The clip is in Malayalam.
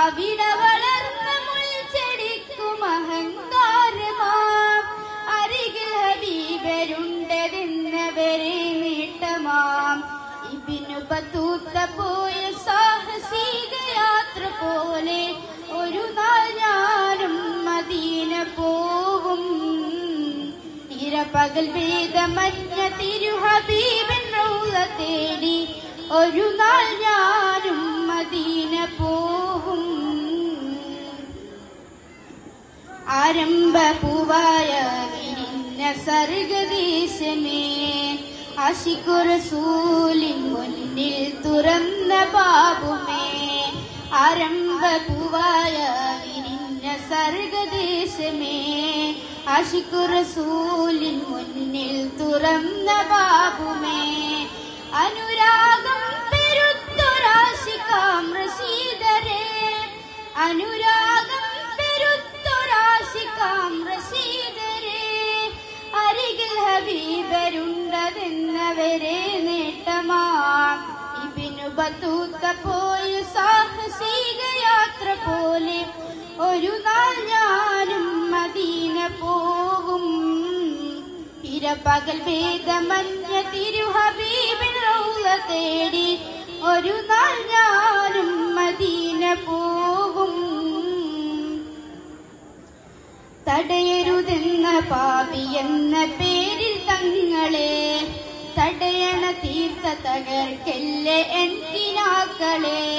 അവിടെ വളർന്ന മുൾച്ചെടിക്കും അഹങ്കാരമാം അരികിൽ ഹബീബരുണ്ടതെന്നവരെ നീട്ടമാം. ഇബിനു പത്തൂത്ത പോയ സാഹസിക യാത്ര പോലെ ഒരു നാൾ ഞാനും മദീന പോവും. ഇരപകൽ ഭേദമഞ്ഞ തിരുഹബീബൻ റൗള തേടി ഒരു നാൾ ഞാനും മദീന പോവും ആരംഭ പൂവായ വിരിഞ്ഞ സർഗദേശമേ ആശിക്കുറസൂലിൻ മുന്നിൽ തുറന്ന പാപുമേ. ആരംഭ പൂവായ വിരിഞ്ഞ സർഗദേശമേ ആശിക്കുറസൂലിൻ അരികിൽ നേട്ടമാ. ഇബിനു ബത്തൂത്ത പോയ സാഹസിക യാത്ര പോലെ ഒരു നാൾ ഞാനും മദീന പോകും. ഇരപകൽ ഭേദമഞ്ഞ തിരുഹബീബിൻ റൗള തേടി ഒരു നാൾ ഞാനും മദീന പോകും. തടയരുതെന്ന പാപി എന്ന പേരിൽ തങ്ങളെ തടയണ തീർത്ത തകർക്കല്ലേ പറ